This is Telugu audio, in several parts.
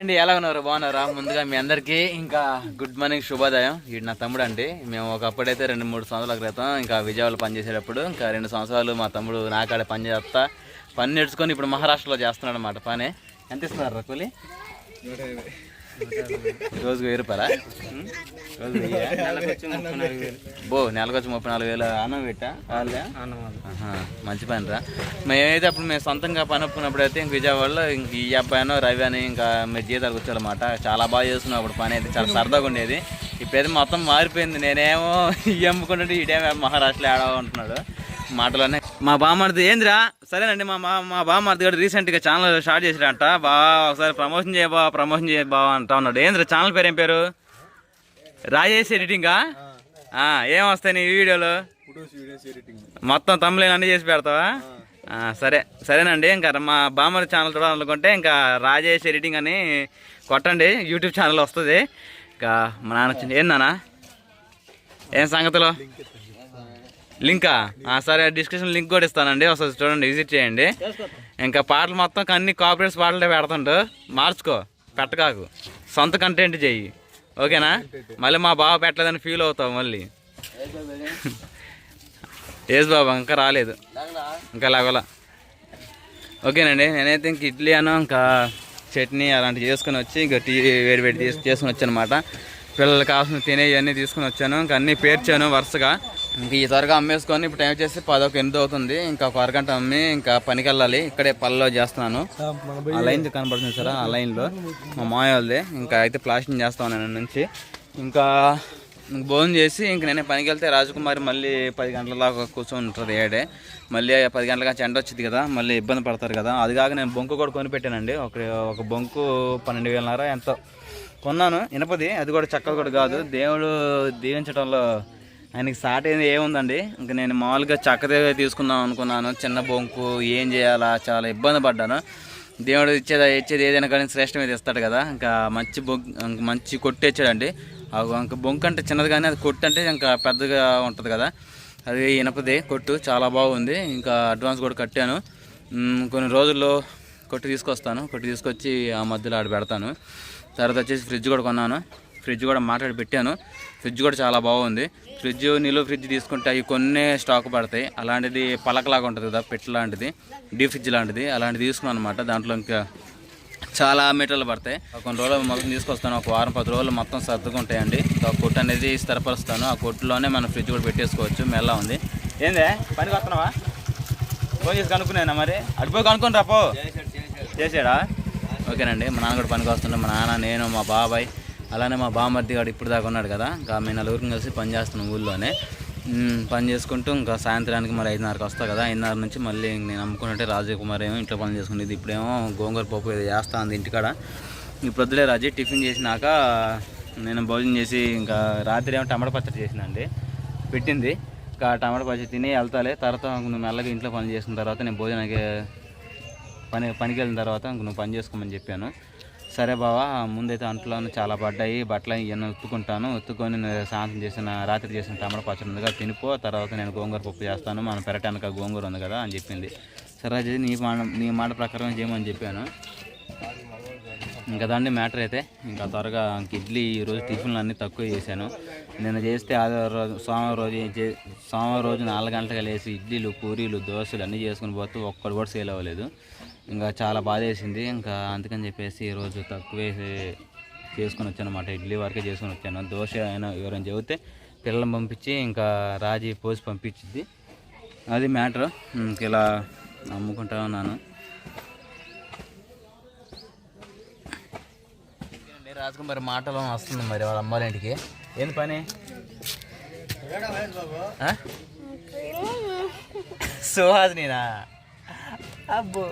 అండి ఎలా ఉన్నారు? బాగున్నారా? ముందుగా మీ అందరికీ ఇంకా గుడ్ మార్నింగ్ శుభోదయం. వీడు నా తమ్ముడు అండి మేము ఒకప్పుడైతే రెండు మూడు సంవత్సరాల క్రితం ఇంకా విజయవాడలో పనిచేసేటప్పుడు ఇంకా రెండు సంవత్సరాలు మా తమ్ముడు నాకాడ పని చేస్తా పని నేర్చుకొని ఇప్పుడు మహారాష్ట్రలో చేస్తున్నాడు అనమాట పని. ఎంత ఇస్తున్నారు కూలి రోజుకు వెయ్యి రూపాయలా? రోజు బో నెలకు వచ్చి ముప్పై నాలుగు వేలు అన్నం పెట్టా? వాళ్ళే? మంచి పని రా. మేమైతే అప్పుడు మేము సొంతంగా పని ఒప్పుకున్నప్పుడు అయితే ఇంక విజయవాడలో ఇంక ఈ అబ్బాయినో రవి అని ఇంకా మీరు జీతాలు వచ్చారన్నమాట చాలా బాగా చేస్తున్నాం అప్పుడు పని అయితే చాలా సరదాగా ఉండేది. ఇప్పుడైతే మొత్తం మారిపోయింది. నేనేమో ఈ అమ్ముకుంటుంటే ఈడేమో మహారాష్ట్రలో ఆడవా ఉంటున్నాడు మాటలోనే మా బామ్మర్ది ఏందిరా? సరేనండి మా మా మా బామ్మర్ది గారు రీసెంట్గా ఛానల్ స్టార్ట్ చేసాడంట బా ఒకసారి ప్రమోషన్ చేయ బా ప్రమోషన్ చేయ బా అంటా ఉన్నాడు. ఏందిరా ఛానల్ పేరు ఏం పేరు? రాజేష్ ఎడిటింగా ఏం వస్తాయి నీ వీడియోలు? మొత్తం తమ్ములేని అన్ని చేసి పెడతావా? సరే సరేనండి. ఇంకా మా బామ్మర్ ఛానల్ చూడాలనుకుంటే ఇంకా రాజేష్ ఎడిటింగ్ అని కొట్టండి. యూట్యూబ్ ఛానల్ వస్తుంది. ఇంకా మా నాన్న ఏం నాన్న? ఏం సంగతిలో? లింకా? ఆ, సరే డిస్క్రిప్షన్ లింక్ కూడా ఇస్తానండి. ఒకసారి చూడండి విజిట్ చేయండి. ఇంకా పాటలు మొత్తం అన్ని కాపరేట్స్ పాటలే పెడుతుండు. మార్చుకో పెట్టకాకు. సొంత కంటెంట్ చెయ్యి. ఓకేనా? మళ్ళీ మా బావ పెట్టలేదని ఫీల్ అవుతావు మళ్ళీ. ఏజ్ బాబా ఇంకా రాలేదు. ఇంకా లాగోలా. ఓకేనండి నేనైతే ఇంక ఇడ్లీ అను ఇంకా చట్నీ అలాంటివి చేసుకుని వచ్చి ఇంకా టీ వేడి వేడి తీసు చేసుకుని వచ్చాను అనమాట పిల్లలకి కావాల్సిన తినేవి అన్నీ తీసుకుని వచ్చాను. ఇంకా అన్నీ పేర్చాను వరుసగా. ఇంక ఈ త్వరగా అమ్మేసుకొని ఇప్పుడు టైం వచ్చేసి పదొక ఎనిమిది అవుతుంది. ఇంకా ఒక అరగంట అమ్మి ఇంకా పనికి వెళ్ళాలి ఇక్కడే పళ్ళలో చేస్తున్నాను. ఆ లైన్ కనబడుతుంది సార్ ఆ లైన్లో. మా మాయ వాళ్ళది ఇంకా అయితే ప్లాస్టింగ్ చేస్తాను నేను నుంచి. ఇంకా భోజనం చేసి ఇంక నేనే పనికి వెళ్తే రాజకుమారి మళ్ళీ పది గంటల దాకా కూర్చొని ఉంటుంది ఏడే. మళ్ళీ పది గంటలకి ఎండ వచ్చింది కదా మళ్ళీ ఇబ్బంది పడతారు కదా. అది కాక నేను బొంకు కూడా కొనిపెట్టానండి. ఒక ఒక బొంకు పన్నెండు వేలన్నర ఎంతో కొన్నాను. ఇనపది అది కూడా చక్కగా కూడా కాదు. దేవుడు దీవించడంలో ఆయనకి సాట్ ఏది ఏముందండి? ఇంకా నేను మామూలుగా చక్కదే తీసుకుందాం అనుకున్నాను. చిన్న బొంకు ఏం చేయాలా చాలా ఇబ్బంది పడ్డాను. దేవుడు ఇచ్చేది ఇచ్చేది ఏదైనా కానీ శ్రేష్టమైతే ఇస్తాడు కదా. ఇంకా మంచి బొంక్ మంచి కొట్టు ఇచ్చాడండి. ఇంకా బొంక్ అంటే చిన్నది కానీ అది కొట్టు అంటే ఇంకా పెద్దగా ఉంటుంది కదా. అది ఇనపది కొట్టు చాలా బాగుంది. ఇంకా అడ్వాన్స్ కూడా కట్టాను. కొన్ని రోజుల్లో కొట్టు తీసుకొస్తాను. కొట్టు తీసుకొచ్చి ఆ మధ్యలో ఆడ పెడతాను. తర్వాత వచ్చేసి ఫ్రిడ్జ్ కూడా కొన్నాను. ఫ్రిడ్జ్ కూడా మాట్లాడి పెట్టాను. ఫ్రిడ్జ్ కూడా చాలా బాగుంది. ఫ్రిడ్జ్ నిలువ ఫ్రిడ్జ్ తీసుకుంటే అవి కొన్ని స్టాక్ పడతాయి. అలాంటిది పలకలాగా ఉంటుంది కదా పెట్టు లాంటిది డీ ఫ్రిడ్జ్ లాంటిది. అలాంటిది తీసుకున్నాను అనమాట దాంట్లో ఇంకా చాలా మీటర్లు పడతాయి. కొన్ని రోజులు మొత్తం తీసుకొస్తాను. ఒక వారం పది రోజులు మొత్తం సర్దుకుంటాయండి. ఒక కొట్టు అనేది స్థిరపరుస్తాను. ఆ కొట్టులోనే మనం ఫ్రిడ్జ్ కూడా పెట్టేసుకోవచ్చు. మెల్ల ఉంది. ఏందే? పనికి వస్తున్నావా? ఫోన్ చేసి కనుక్కునేనా మరి? అడిపోయి కనుక్కొని రాపో చేసాడా ఓకేనండి. మా నాన్న కూడా పనికి వస్తుండే మా నాన్న నేను మా బాబాయ్. అలానే మా బామర్ది గారు ఇప్పుడు దాకా ఉన్నాడు కదా. ఇంకా మేము నలుగురికి కలిసి పని చేస్తున్నాం ఊళ్ళోనే. పని చేసుకుంటూ ఇంకా సాయంత్రానికి మరి ఐదున్నరకు వస్తా కదా. ఐదున్నర నుంచి మళ్ళీ నేను అమ్ముకుంటే రాజీవ్ కుమార్ ఏమో ఇంట్లో పని చేసుకునేది. ఇప్పుడేమో గోంగూర పప్పు ఏదో చేస్తా ఉంది ఇంటికాడ. ఈ ప్రొద్దులే రాజీ టిఫిన్ చేసినాక నేను భోజనం చేసి ఇంకా రాత్రి ఏమో టమాటా పచ్చడి చేసినండి పెట్టింది. ఇంకా టమాటా పచ్చడి తిని వెళ్తాలే. తర్వాత నువ్వు మెల్లగా ఇంట్లో పని చేసుకున్న తర్వాత నేను భోజనానికి పని పనికి వెళ్ళిన తర్వాత ఇంక నువ్వు పని చేసుకోమని చెప్పాను. సరే బావా ముందైతే అంట్లోనూ చాలా పడ్డాయి బట్టలు ఇవన్నీ ఉత్తుకుంటాను. ఉత్తుకొని నేను సాయంత్రం చేసిన రాత్రి చేసిన టమాటా పచ్చడి ఉంది కదా తినిపో తర్వాత నేను గోంగూర పప్పు చేస్తాను. మనం పెరటానికి గోంగూర ఉంది కదా అని చెప్పింది. సరే అది నీ మాట నీ మాట ప్రకారం చేయమని చెప్పాను. ఇంకా దాన్ని మ్యాటర్ అయితే ఇంకా త్వరగా ఇడ్లీ ఈరోజు టిఫిన్లు అన్నీ తక్కువ చేశాను. నేను చేస్తే ఆదివారం రోజు సోమవారం రోజు సోమవారం రోజు నాలుగు గంటలకు లేసి ఇడ్లీలు పూరీలు దోశలు అన్నీ చేసుకుని పోతే ఒక్కడు కూడా సేల్ అవ్వలేదు. ఇంకా చాలా బాధ వేసింది ఇంకా అందుకని చెప్పేసి ఈరోజు తక్కువే చేసుకొని వచ్చాను అనమాట ఇడ్లీ వరకే చేసుకొని వచ్చాను. దోశ అయినా ఎవరైనా చెబితే పిల్లల్ని పంపించి ఇంకా రాజీ పోసి పంపించింది. అది మ్యాటర్. ఇంక ఇలా అమ్ముకుంటా ఉన్నాను. రాజకుమారి మాటలో వస్తుంది మరి వాళ్ళ అమ్మాళ్ళ ఇంటికి? ఏంది పని? ఆ? సుహాసినినా? అబ్బో?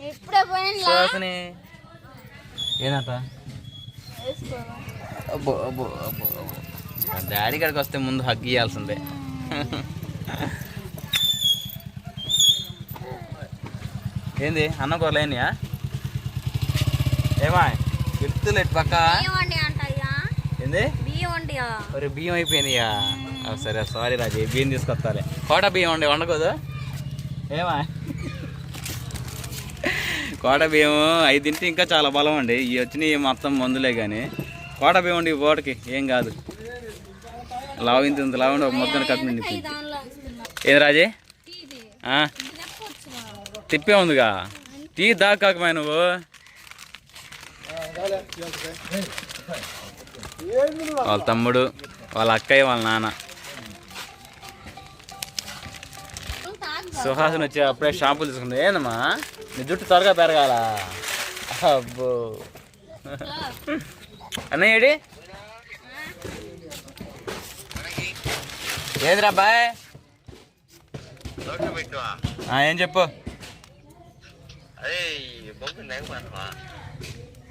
ఇప్పుడే అబ్బో అబ్బో అబ్బో డాడీ కాడికి వస్తే ముందు హగ్ ఇవ్వాల్సిందే ఏంది? అన్నం కూరలు అయినాయా? ఏమా? ఎత్తులు ఎటు పక్క? బియ్యం వండి ఏంది? ఆ, సరే సరే రాజు బియ్యం తీసుకొస్తాలే. కోట బియ్యం ఉండే వండకూడదు? ఏమా? కోట బియ్యం అవి తింటే ఇంకా చాలా బలం అండి. ఇవి వచ్చినాయి మొత్తం మందులే కానీ కోట బియ్యం అండి ఈ పూటకి ఏం కాదు. లావింత ఇంత లావండి ఒక మొత్తం కట్టు ఏం రాజే? తిప్పే ఉందిగా. టీ దాకాకమా నువ్వు? వాళ్ళ తమ్ముడు వాళ్ళ అక్కయ్య వాళ్ళ నాన్న. సుహాసన వచ్చి అప్పుడే షాంపూలు తీసుకుంది. ఏందమ్మా? నీ జుట్టు త్వరగా పెరగాల? అబ్బో. అన్నయ్య ఏడి? ఏదిరా బాయ్? ఆ, ఏం చెప్పు?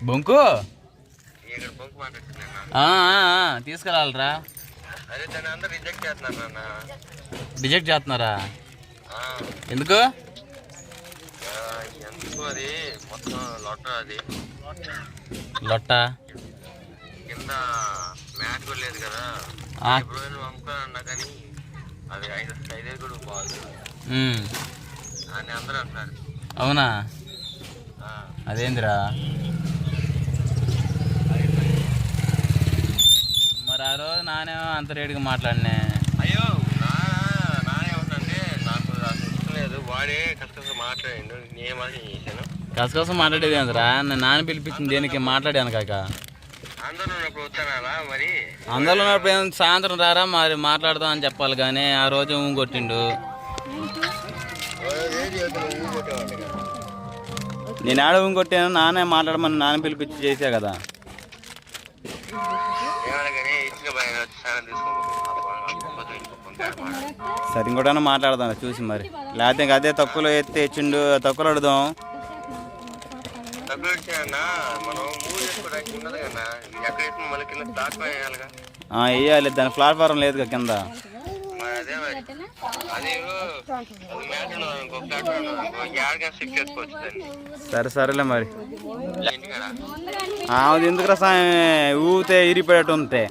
బొంకు? తీసుకురాలరా రిజెక్ట్ చేస్తున్నారు? ఎందుకు? ఎందుకు అది? మొత్తం లొట్ట అది. లొట్ట? కింద మ్యాట్ కూడా లేదు కదా. ఆ. ఇప్పుడు నువ్వు అమ్ముకోనన్నా కానీ అది ఐదు ఐదు కూడా బాగుంది ఉమ్, అని అందరూ అంటున్నారు. అవునా? అదేందిరా? మరి ఆ రోజు నానే అంత రేటుగా మాట్లాడినే అయ్యో నా నానే ఉందంటే నాకు అసలు ఇష్టం లేదు వాడే కష్టంగా మాట్లాడిండు నేనేమని చేశాను? కసకసం మాట్లాడేది ఏందిరా? నేను నాన్న పిలిపించింది దేనికి మాట్లాడాను కాక. అందరూ ఉన్నప్పుడు వస్తానా మరి? అందరిలో ఉన్నప్పుడు ఏం సాయంత్రం రారా మరి మాట్లాడదాం అని చెప్పాలి కానీ ఆ రోజు ఊ కొట్టిండు. నేను ఆడ ఊ కొట్టాను నానే మాట్లాడమని నాన్న పిలిపించి చేసా కదా. ఏమన్నా కానీ ఇచ్చిన భయం స్నానం తీసుకోబోతుంది సరే ఇంకోటైనా మాట్లాడదాం చూసి మరి. లేకపోతే ఇంకా అదే తక్కువలో ఎత్తే ఇచ్చిండు తక్కువలో ఆ, వేయాలి దాని ప్లాట్ఫారం లేదుగా కింద సరే సరేలే మరి. ఎందుకు రసాయం ఊతే ఇరిపోయేట్టు ఉంటే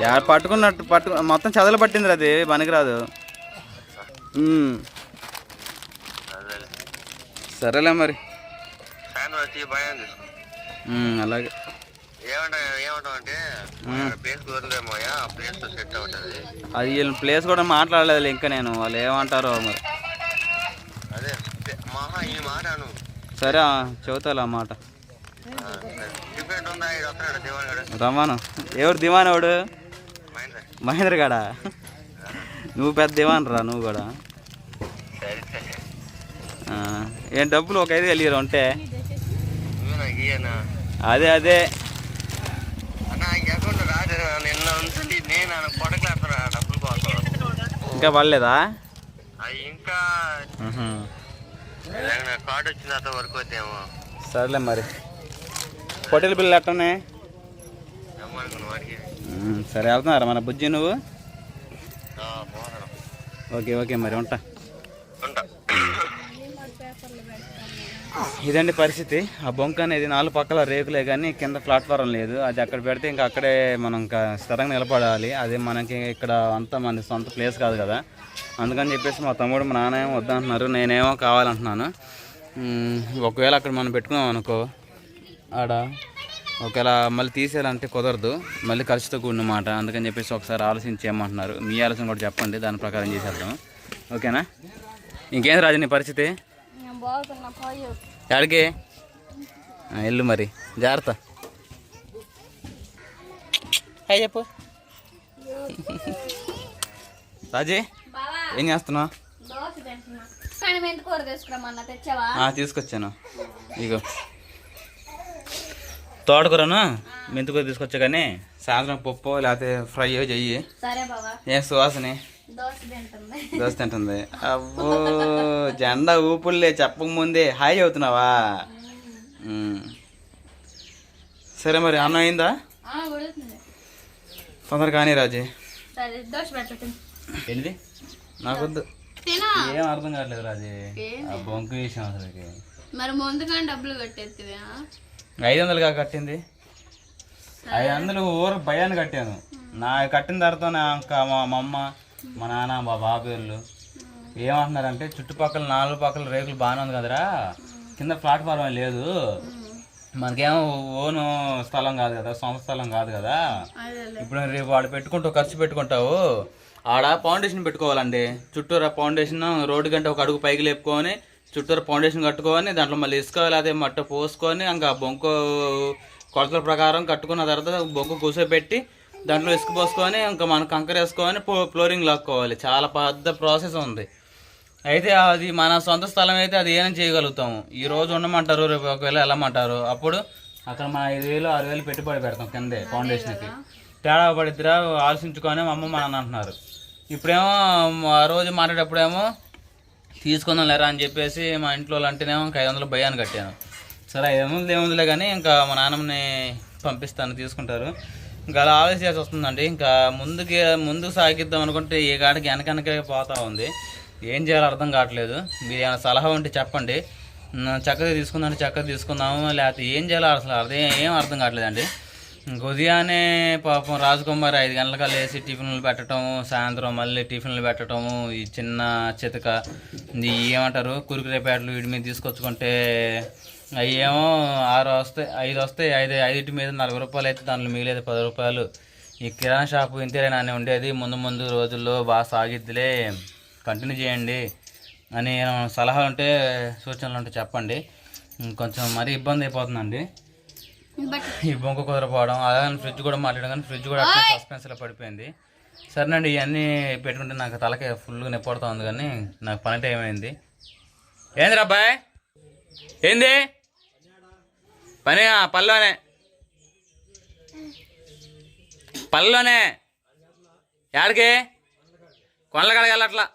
యాడ పట్టుకున్నట్టు పట్టు మొత్తం చదలు పట్టింది అది పనికిరాదు. సరేలే మరి. అలాగే. అది వీళ్ళ ప్లేస్ కూడా మాట్లాడలేదు ఇంకా నేను వాళ్ళు ఏమంటారో మరి. సరే ఆ మాట. రమాను ఎవరు దివాన్ ఎవడు? మహేంద్ర. గాడా? నువ్వు పెద్ద దివాన్ రా నువ్వు కూడా. ఏం డబ్బులు ఒక ఐదు కలిగారు ఉంటే? అదే అదే. ఇంకా పడలేదా? ఇంకా. కార్డు వచ్చిన వరకు సరేలే మరి. హోటల్ బిల్లు ఎట్టనే ఉమ్, సరే వెళ్తున్నారా? మన బుజ్జి నువ్వు? ఓకే ఓకే మరి ఉంటా. ఇదండి పరిస్థితి. ఆ బొంక అనేది నాలుగు పక్కల రేకులే కానీ కింద ప్లాట్ఫారం లేదు. అది అక్కడ పెడితే ఇంకా అక్కడే మనం ఇంకా స్థిరంగా నిలబడాలి. అది మనకి ఇక్కడ అంతా మన సొంత ప్లేస్ కాదు కదా. అందుకని చెప్పేసి మా తమ్ముడు మా నాన్న ఏమో వద్దంటున్నారు. నేనేమో కావాలంటున్నాను. ఒకవేళ అక్కడ మనం పెట్టుకున్నాం అనుకో ఆడ? ఒకవేళ మళ్ళీ తీసేయాలంటే కుదరదు. మళ్ళీ ఖర్చుతో కూడిన మాట అందుకని చెప్పేసి ఒకసారి ఆలోచించి చేయమంటున్నారు మీ ఆలోచన కూడా చెప్పండి. దాని ప్రకారం చేసేద్దాం. ఓకేనా? ఇంకేం రాజు నీ పరిస్థితి? ఎక్కడికి వెళ్ళు మరి. జాగ్రత్త. హాయ్ చెప్పు. రాజీ ఏం చేస్తున్నావు? దోశ తింటున్నా కానీ మెంతి కూర తీసుకురమ్మన్నా తెచ్చావా ఆ, తీసుకొచ్చాను ఇగో తోటకూరను మెంతికూర తీసుకొచ్చా కానీ సాయంత్రం పప్పు లేకపోతే ఫ్రై చెయ్యి. ఏ సువాసని? దోశ తింటుంది. అబ్బో జెండా ఊపుల్లే చెప్పకముందే. హాయ్ అవుతున్నావా. సరే మరి అన్నం అయిందా? తొందర కానీ రాజీ. ఏంటిది? నాకొద్దు. ఏం అర్థం కావట్లేదు రాజీ. బొంకు విషయం అసలుకి. మరి ముందుగానే డబ్బులు కట్టేద్దివా ఐదు వందలుగా కట్టింది. ఐదు వందలు ఊరు భయాన్ని కట్టాను. నా కట్టిన తర్వాత నా ఇంకా మా అమ్మ మా నాన్న మా బాబాయ్ వాళ్ళు ఏమంటున్నారంటే చుట్టుపక్కల నాలుగు పక్కల రేకులు బాగానే ఉంది కదరా. కింద ప్లాట్ఫారం లేదు. మనకేమో ఓను స్థలం కాదు కదా సొంత స్థలం కాదు కదా. ఇప్పుడు రేపు వాడు పెట్టుకుంటావు ఖర్చు పెట్టుకుంటావు. ఆడ ఫౌండేషన్ పెట్టుకోవాలండి. చుట్టూరా ఫౌండేషన్ రోడ్డు కంటే ఒక అడుగు పైకి లేపుకొని చుట్టూరా ఫౌండేషన్ కట్టుకొని దాంట్లో మళ్ళీ ఇసుక అదే మట్ట పోసుకొని ఇంకా బొంకు కొలతల ప్రకారం కట్టుకున్న తర్వాత బొంకు కూర్చోబెట్టి దాంట్లో ఇసుక పోసుకొని ఇంకా మనం కంకర వేసుకొని ఫ్లోరింగ్ లాక్కోవాలి. చాలా పెద్ద ప్రాసెస్ ఉంది. అయితే అది మన సొంత స్థలం అయితే అది ఏమైనా చేయగలుగుతాము? ఈ రోజు ఉండమంటారు రేపు ఒకవేళ వెళ్ళమంటారు. అప్పుడు అక్కడ మన ఐదు వేలు ఆరు వేలు పెట్టుబడి పెడతాం కిందే ఫౌండేషన్కి. తేడా పడిద్దిరా ఆలోచించుకొని మా అమ్మ మా నాన్న అంటున్నారు. ఇప్పుడేమో ఆ రోజు మాట్లాడేటప్పుడేమో తీసుకుందాం లేరా అని చెప్పేసి మా ఇంట్లో అంటేనేమో ఇంకా ఐదు వందలు భయాన్ని కట్టాను. సరే ఐదు వందలు ఏముందిలే కానీ ఇంకా మా నాన్నమ్మని పంపిస్తాను తీసుకుంటారు. ఇంకా అలా ఆలోచించాల్సి వస్తుందండి. ఇంకా ముందుకి ముందుకు సాగిద్దాం అనుకుంటే ఈ కాడికి వెనకనకే పోతా ఉంది. ఏం చేయాలో అర్థం కావట్లేదు. మీరు ఏమైనా సలహా ఉంటే చెప్పండి. చక్కగా తీసుకుందాం చక్కగా తీసుకుందాము లేకపోతే ఏం చేయాలో అసలు అర్థం ఏం అర్థం కావట్లేదండి. ఉదయాన్నే పాపం రాజకుమారి ఐదు గంటలకు లేచి టిఫిన్లు పెట్టడం సాయంత్రం మళ్ళీ టిఫిన్లు పెట్టడము ఈ చిన్న చితక ఏమంటారు కురుకురే ప్యాట్లు వీటి మీద తీసుకొచ్చుకుంటే అవి ఏమో ఆరు వస్తాయి ఐదు వస్తాయి ఐదు ఐదుటి మీద నలభై రూపాయలు అయితే దాంట్లో మిగిలేదు పది రూపాయలు. ఈ కిరాణా షాపు ఇంతేనా ఉండేది. ముందు ముందు రోజుల్లో బాగా సాగిద్దిలే కంటిన్యూ చేయండి అని సలహాలు ఉంటే సూచనలు ఉంటే చెప్పండి. కొంచెం మరీ ఇబ్బంది అయిపోతుందండి. ఈ బొంక కుదరపోవడం అలాగే ఫ్రిడ్జ్ కూడా మాట్లాడడం కానీ ఫ్రిడ్జ్ కూడా సస్పెన్స్లో పడిపోయింది. సరేనండి ఇవన్నీ పెట్టుకుంటే నాకు తలకి ఫుల్గా నిప్పడుతూ ఉంది కానీ నాకు పని టైం అయింది. ఏంది అబ్బాయి? ఏంది? పని పనిలోనే? పనిలోనే? యాడికి? కొండల వెళ్ళట్లా.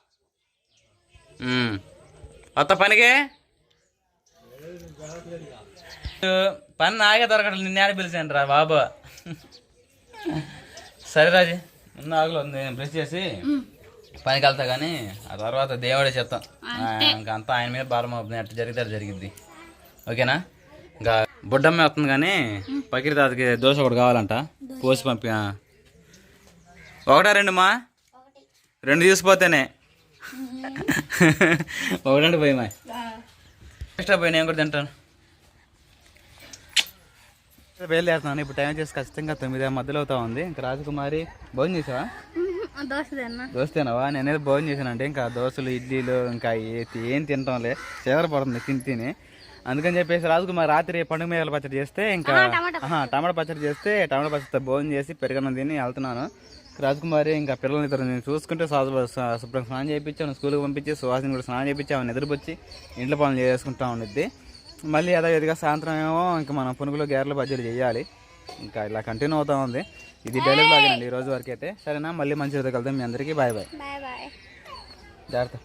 ఉమ్. కొత్త పనికి? పని నాగే దొరకట్లేదు నిన్న ఆడ పిలిచాను రా బాబు. సరే రాజు ముందు ఆగులో నేను బ్రష్ చేసి పనికి వెళ్తా కానీ ఆ తర్వాత దేవుడే చెప్తాం. ఇంకా అంతా ఆయన మీద భారం అవుతుంది అట్లా జరిగితే జరిగిద్ది. ఓకేనా? ఇంకా బుడ్డమ్మ వస్తుంది కానీ పకిరి తాతకి దోశ ఒకటి కావాలంట పోసి పంపి. ఒకటా రెండు మా రెండు తీసుకుపోతేనే. ఒకటంటే పోయి మా ఎక్స్ట్రా పోయి నేను కూడా తింటాను. బయలుదేరుతున్నాను. ఇప్పుడు టైం వచ్చేసి ఖచ్చితంగా తొమ్మిది మధ్యలో అవుతా ఉంది. ఇంకా రాజకుమారి భోజనం చేసావా? దోశ దోస్తేనావా నేనేదో భోజనం చేశానంటే ఇంకా దోశలు ఇడ్లీలు ఇంకా ఏ- తింటాంలే. చివర పడుతుంది తిని తిని. అందుకని చెప్పేసి రాజకుమారి రాత్రి పండుగ మేకల పచ్చడి చేస్తే ఇంకా ఆహా, టమాటా పచ్చడి. చేస్తే టమాటా పచ్చడితో భోజనం చేసి పెరగన్నం తిని వెళ్తున్నాను. రాజకుమారి ఇంకా పిల్లల్ని ఇద్దరు నేను చూసుకుంటే శుభ్రం స్నానం చేయించాను స్కూల్కి పంపించి సువాసిని కూడా స్నానం చేయించి ఆమె నిద్రపొచ్చి ఇంట్లో పనులు చేసుకుంటా ఉండిద్ది. మళ్ళీ యథావిధిగా సాయంత్రం ఏమో ఇంకా మనం పునుగులు గేర్ల బజ్జీలు చేయాలి. ఇంకా ఇలా కంటిన్యూ అవుతా ఉంది. ఇది డైలీ బ్లాగ్ అండి ఈ రోజు వరకు అయితే సరేనా? మళ్ళీ మంచి రోజు కలుద్దాం. మీ అందరికీ బాయ్ బాయ్ బాయ్ బాయ్ జాగ్రత్త.